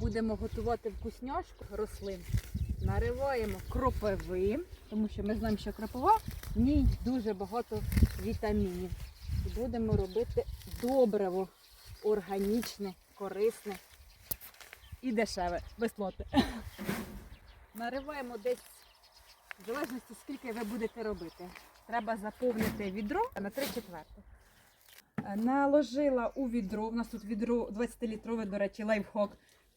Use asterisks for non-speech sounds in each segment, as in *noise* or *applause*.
Будемо готувати вкусняшку рослин. Нариваємо кропиви, тому що ми знаємо, що кропива в ній дуже багато вітамінів. І будемо робити добриво, органічне, корисне і дешеве, безплатне. Нариваємо десь, в залежності скільки ви будете робити. Треба заповнити відро на 3 четверти. Е, Наложила у відро, у нас тут відро 20-літрове, до речі, лайфхак.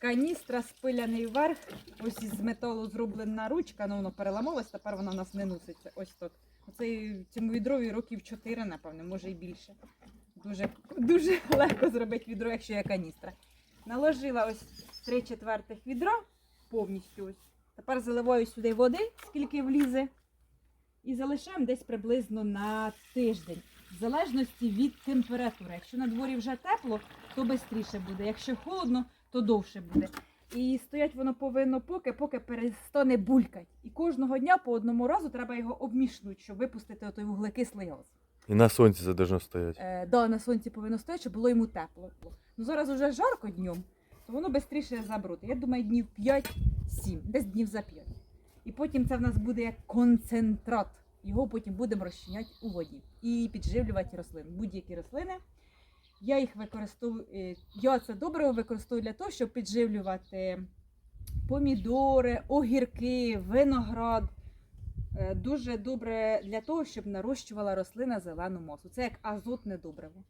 Каністра спиляний вверх, ось із металу зроблена ручка, ну воно переламалось, тепер вона нас не носиться. Ось так. Оце цьому відрові років 4, напевне, може і більше. Дуже, дуже *laughs* легко зробити відро, якщо є каністра. Наложила ось 3 четвертих відра повністю ось. Тепер заливаю сюди води, скільки влізе, і залишаємо десь приблизно на тиждень. В залежності від температури. Якщо на дворі вже тепло, то швидше буде. Якщо холодно, то довше буде. І стоять воно повинно поки, поки перестане булькати. І кожного дня по одному разу треба його обмішнути, щоб випустити отой вуглекислий газ. І на сонці це должно стояти. Е, да, на сонці повинно стояти, щоб було йому тепло. Ну зараз уже жарко днем, то воно швидше забрути. Я думаю, днів 5-7, десь днів за 5. І потім це в нас буде як концентрат. Його потім будемо розчиняти у воді і підживлювати рослини. Будь-які рослини. Я їх використовую. е, Я це добре використовую для того, щоб підживлювати помідори, огірки, виноград. Е, Дуже добре для того, щоб нарощувала рослина зелену мосу. Це як азотне добриво.